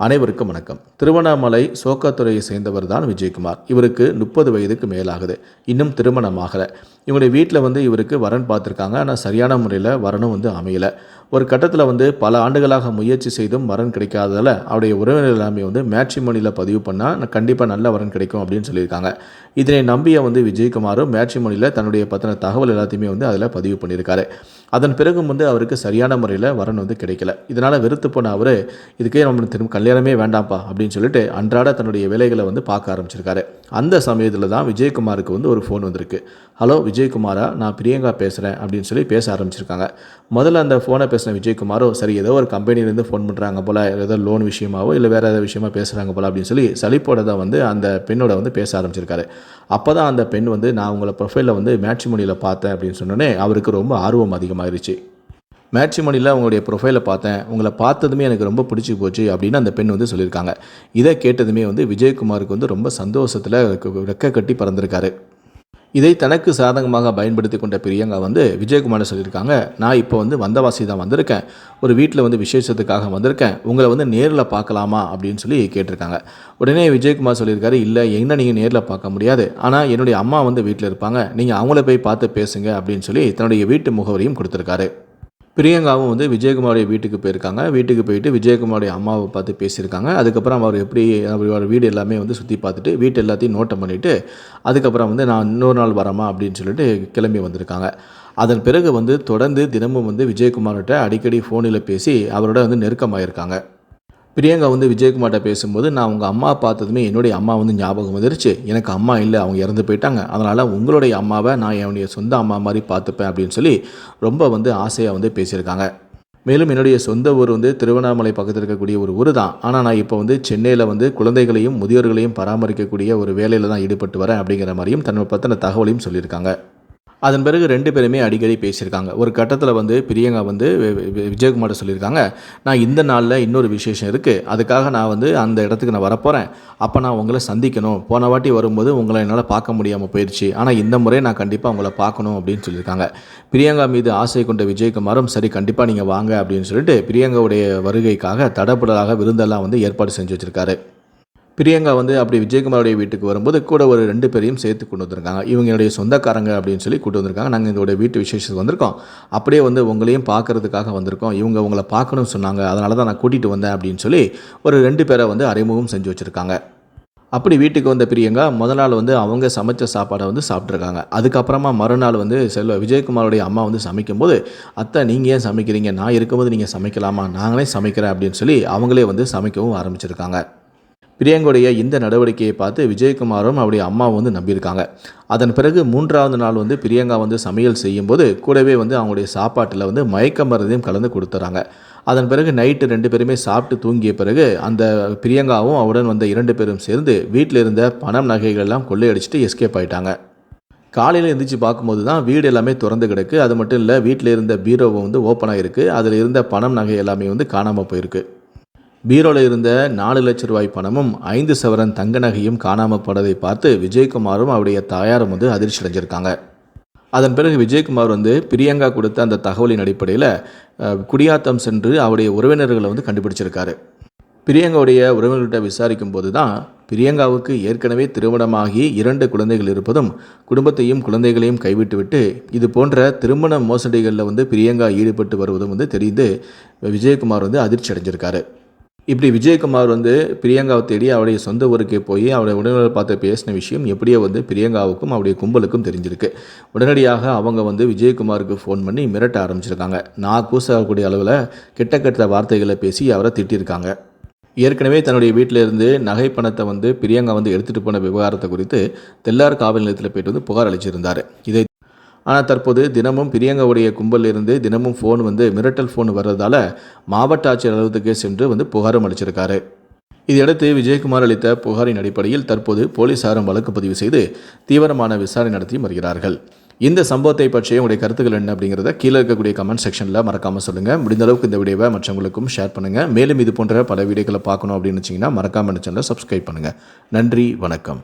அனைவருக்கும் வணக்கம். திருவண்ணாமலை சோக்காத்துறையை சேர்ந்தவர் தான் விஜயகுமார். இவருக்கு முப்பது வயதுக்கு மேலாகுது. இன்னும் திருமணம் ஆகலை. இவங்களுடைய வீட்டில் வந்து இவருக்கு வரன் பார்த்துருக்காங்க. ஆனால் சரியான முறையில் வரனும் வந்து அமையலை. ஒரு கட்டத்தில் வந்து பல ஆண்டுகளாக முயற்சி செய்தும் வரன் கிடைக்காததால் அவருடைய உறவினர் எல்லாமே வந்து மேட்ரிமோனியில் பதிவு பண்ணால் கண்டிப்பாக நல்ல வரன் கிடைக்கும் அப்படின்னு சொல்லியிருக்காங்க. இதனை நம்பிய வந்து விஜயகுமாரும் மேட்ரிமோனியில் தன்னுடைய பற்றின தகவல் எல்லாத்தையுமே வந்து அதில் பதிவு பண்ணியிருக்காரு. அதன் பிறகும் வந்து அவருக்கு சரியான முறையில் வரன் வந்து கிடைக்கல. இதனால் வெறுத்து போன அவர் இதுக்கே நம்ம திரும்ப கல்யாணமே வேண்டாம்ப்பா அப்படின்னு சொல்லிட்டு அன்றாட தன்னுடைய வேலைகளை வந்து பார்க்க ஆரம்பிச்சிருக்காரு. அந்த சமயத்தில் தான் விஜயகுமாருக்கு வந்து ஒரு ஃபோன் வந்திருக்கு. ஹலோ விஜயகுமாரா நான் பிரியங்கா பேசுகிறேன் அப்படின்னு சொல்லி பேச ஆரம்பிச்சிருக்காங்க. முதல்ல அந்த ஃபோனை பேசின விஜயகுமாரோ சரி ஏதோ ஒரு கம்பெனிலேருந்து ஃபோன் பண்ணுறாங்க போல் ஏதோ லோன் விஷயமாவோ இல்லை வேறு ஏதாவது விஷயமா பேசுகிறாங்க போல் அப்படின்னு சொல்லி சலிப்போட தான் வந்து அந்த பெண்ணோட வந்து பேச ஆரம்பிச்சிருக்காரு. அப்போ தான் அந்த பெண் வந்து நான் உங்களை ப்ரொஃபைலில் வந்து மேட்ரிமோனியில் பார்த்தேன் அப்படின்னு சொன்னோன்னே அவருக்கு ரொம்ப ஆர்வம் அதிகமாகிருச்சு மேட்ரிமோனியில் உங்களுடைய ப்ரொஃபைலை பார்த்தேன். உங்களை பார்த்ததுமே எனக்கு ரொம்ப பிடிச்சி போச்சு அப்படின்னு அந்த பெண் வந்து சொல்லியிருக்காங்க. இதை கேட்டதுமே வந்து விஜயகுமாருக்கு வந்து ரொம்ப சந்தோஷத்தில் ரெக்க கட்டி பறந்திருக்காரு. இதை தனக்கு சாதகமாக பயன்படுத்தி கொண்ட பிரியங்கா வந்து விஜயகுமார் சொல்லியிருக்காங்க? நான் இப்போ வந்து வந்தவாசி தான் வந்திருக்கேன். ஒரு வீட்டில் வந்து விசேஷத்துக்காக வந்திருக்கேன். உங்களை வந்து நேரில் பார்க்கலாமா? அப்படின்னு சொல்லி கேட்டிருக்காங்க. உடனே விஜயகுமார் சொல்லியிருக்காரு இல்லை என்ன நீங்கள் நேரில் பார்க்க முடியாது. ஆனால் என்னுடைய அம்மா வந்து வீட்டில் இருப்பாங்க. நீங்கள் அவங்கள போய் பார்த்து பேசுங்க அப்படின்னு சொல்லி தன்னுடைய வீட்டு முகவரியும் கொடுத்துருக்காரு. பிரியங்காவும் வந்து விஜயகுமாருடைய வீட்டுக்கு போயிருக்காங்க. வீட்டுக்கு போயிட்டு விஜயகுமாருடைய அம்மாவை பார்த்து பேசியிருக்காங்க. அதுக்கப்புறம் அவர் எப்படி அவரோட வீடு எல்லாமே வந்து சுற்றி பார்த்துட்டு வீட்டு எல்லாத்தையும் நோட்டம் பண்ணிவிட்டு அதுக்கப்புறம் வந்து நான் இன்னொரு நாள் வரமா அப்படின்னு சொல்லிட்டு கிளம்பி வந்திருக்காங்க. அதன் பிறகு வந்து தொடர்ந்து தினமும் வந்து விஜயகுமார்கிட்ட அடிக்கடி ஃபோனில் பேசி அவரோட வந்து நெருக்கமாயிருக்காங்க. பிரியங்கா வந்து விஜயகுமார்கிட்ட பேசும்போது நான் உங்கள் அம்மா பார்த்ததுமே என்னுடைய அம்மா வந்து ஞாபகம் வந்துருச்சு. எனக்கு அம்மா இல்லை அவங்க இறந்து போயிட்டாங்க. அதனால் உங்களுடைய அம்மாவை நான் என்னுடைய சொந்த அம்மா மாதிரி பார்த்துப்பேன் அப்படின்னு சொல்லி ரொம்ப வந்து ஆசையாக வந்து பேசியிருக்காங்க. மேலும் என்னுடைய சொந்த ஊர் வந்து திருவண்ணாமலை பக்கத்தில் இருக்கக்கூடிய ஒரு ஊர் தான். ஆனால் நான் இப்போ வந்து சென்னையில் வந்து குழந்தைகளையும் முதியோர்களையும் பராமரிக்கக்கூடிய ஒரு வேலையில் தான் ஈடுபட்டு வரேன் அப்படிங்கிற மாதிரியும் தன்னை பற்றின தகவலையும் சொல்லியிருக்காங்க. அதன் பிறகு ரெண்டு பேருமே அடிக்கடி பேசியிருக்காங்க. ஒரு கட்டத்தில் வந்து பிரியங்கா வந்து விஜயகுமார் சொல்லியிருக்காங்க. நான் இந்த நாளில் இன்னொரு விசேஷம் இருக்குது அதுக்காக நான் வந்து அந்த இடத்துக்கு நான் வரப்போகிறேன் அப்போ நான் உங்களை சந்திக்கணும். போன வாட்டி வரும்போது உங்களை என்னால் பார்க்க முடியாமல் போயிடுச்சு ஆனால் இந்த முறை நான் கண்டிப்பாக உங்களை பார்க்கணும் அப்படின்னு சொல்லியிருக்காங்க. பிரியங்கா மீது ஆசை கொண்ட விஜயகுமாரும் சரி கண்டிப்பாக நீங்கள் வாங்க அப்படின்னு சொல்லிட்டு பிரியங்காவுடைய வருகைக்காக தடப்படலாக விருந்தெல்லாம் வந்து ஏற்பாடு செஞ்சு வச்சுருக்காரு. பிரியங்கா வந்து அப்படி விஜயகுமாருடைய வீட்டுக்கு வரும்போது கூட ஒரு ரெண்டு பேரையும் சேர்த்து கொண்டு வந்திருக்காங்க. இவங்களுடைய சொந்தக்காரங்க அப்படின்னு சொல்லி கூட்டு வந்திருக்காங்க. நாங்கள் இதோட வீட்டு விசேஷத்துக்கு வந்திருக்கோம். அப்படியே வந்து உங்களையும் பார்க்கறதுக்காக வந்திருக்கோம். இவங்க உங்களை பார்க்கணும்னு சொன்னாங்க. அதனால தான் நான் கூட்டிகிட்டு வந்தேன் அப்படின்னு சொல்லி ஒரு ரெண்டு பேரை வந்து அறிமுகம் செஞ்சு வச்சுருக்காங்க. அப்படி வீட்டுக்கு வந்த பிரியங்கா முதல் நாள் வந்து அவங்க சமைச்ச சாப்பாடை வந்து சாப்பிட்ருக்காங்க அதுக்கப்புறமா மறுநாள் வந்து செல்வ விஜயகுமாரோடைய அம்மா வந்து சமைக்கும்போது அத்தை நீங்கள் ஏன் சமைக்கிறீங்க? நான் இருக்கும்போது நீங்கள் சமைக்கலாமா? நாங்களே சமைக்கிறேன் அப்படின்னு சொல்லி அவங்களே வந்து சமைக்கவும் ஆரம்பிச்சிருக்காங்க. பிரியங்கோடைய இந்த நடவடிக்கையை பார்த்து விஜயகுமாரும் அவருடைய அம்மாவும் வந்து நம்பியிருக்காங்க. அதன் பிறகு மூன்றாவது நாள் வந்து பிரியங்கா வந்து சமையல் செய்யும்போது கூடவே வந்து அவங்களுடைய சாப்பாட்டில் வந்து மயக்க மருந்தையும் கலந்து கொடுத்துறாங்க. அதன் பிறகு நைட்டு ரெண்டு பேருமே சாப்பிட்டு தூங்கிய பிறகு அந்த பிரியங்காவும் அவருடன் வந்த இரண்டு பேரும் சேர்ந்து வீட்டில் இருந்த பணம் நகைகள் எல்லாம் கொள்ளையடிச்சிட்டு எஸ்கேப் ஆயிட்டாங்க. காலையில் எழுந்திரிச்சு பார்க்கும்போது தான் வீடு எல்லாமே திறந்து கிடக்கு. அது மட்டும் இல்லை வீட்டில் இருந்த பீரோவை வந்து ஓப்பனாக இருக்குது அதில் இருந்த பணம் நகை எல்லாமே வந்து காணாமல் போயிருக்கு. பீரோவில் இருந்த நாலு லட்ச ரூபாய் பணமும் ஐந்து சவரன் தங்க நகையும் காணாமல் போனதை பார்த்து விஜயகுமாரும் அவருடைய தாயாரும் வந்து அதிர்ச்சி அடைஞ்சிருக்காங்க அதன் பிறகு விஜயகுமார் வந்து பிரியங்கா கொடுத்த அந்த தகவலின் அடிப்படையில் குடியாத்தம் சென்று அவருடைய உறவினர்களை வந்து கண்டுபிடிச்சிருக்காரு. பிரியங்காவுடைய உறவினர்கிட்ட விசாரிக்கும் போது தான் பிரியங்காவுக்கு ஏற்கனவே திருமணமாகி இரண்டு குழந்தைகள் இருப்பதும் குடும்பத்தையும் குழந்தைகளையும் கைவிட்டுவிட்டு இது போன்ற திருமண மோசடிகளில் வந்து பிரியங்கா ஈடுபட்டு வருவதும் வந்து தெரிந்து விஜயகுமார் வந்து அதிர்ச்சி அடைஞ்சிருக்காரு இப்படி விஜயகுமார் வந்து பிரியங்காவை தேடி அவருடைய சொந்த ஊருக்கு போய் அவருடைய உடனடியாக பார்த்து பேசின விஷயம் எப்படியோ வந்து பிரியங்காவுக்கும் அவருடைய கும்பலுக்கும் தெரிஞ்சிருக்கு. உடனடியாக அவங்க வந்து விஜயகுமாருக்கு ஃபோன் பண்ணி மிரட்ட ஆரம்பிச்சிருக்காங்க. நான் கூசாகக்கூடிய அளவில் கெட்ட கெட்ட வார்த்தைகளை பேசி அவரை திட்டியிருக்காங்க ஏற்கனவே தன்னுடைய வீட்டில் இருந்து நகை பணத்தை வந்து பிரியங்கா வந்து எடுத்துகிட்டு போன விவகாரத்தை குறித்து தெல்லார் காவல் நிலையத்தில் போயிட்டு வந்து புகார் அளிச்சிருந்தார். இதை ஆனால் தற்போது தினமும் பிரியங்காவுடைய கும்பல் இருந்து தினமும் ஃபோன் வந்து மிரட்டல் ஃபோன் வர்றதால மாவட்ட ஆட்சியர் அலுவலகத்துக்கு சென்று வந்து புகாரும் அளிச்சிருக்காரு. இதையடுத்து விஜயகுமார் அளித்த புகாரின் அடிப்படையில் தற்போது போலீசாரும் வழக்கு பதிவு செய்து தீவிரமான விசாரணை நடத்தி வருகிறார்கள். இந்த சம்பவத்தை பற்றிய உங்களுடைய கருத்துக்கள் என்ன அப்படிங்கிறத கீழே இருக்கக்கூடிய கமெண்ட் செக்ஷனில் மறக்காமல் சொல்லுங்கள் முடிந்த அளவுக்கு இந்த வீடியோவை மற்றவங்களுக்கும் ஷேர் பண்ணுங்கள் மேலும் இது போன்ற பல வீடியோக்களை பார்க்கணும் அப்படின்னு வச்சிங்கன்னா மறக்காமல் சேனலை சப்ஸ்கிரைப் பண்ணுங்கள் நன்றி வணக்கம்.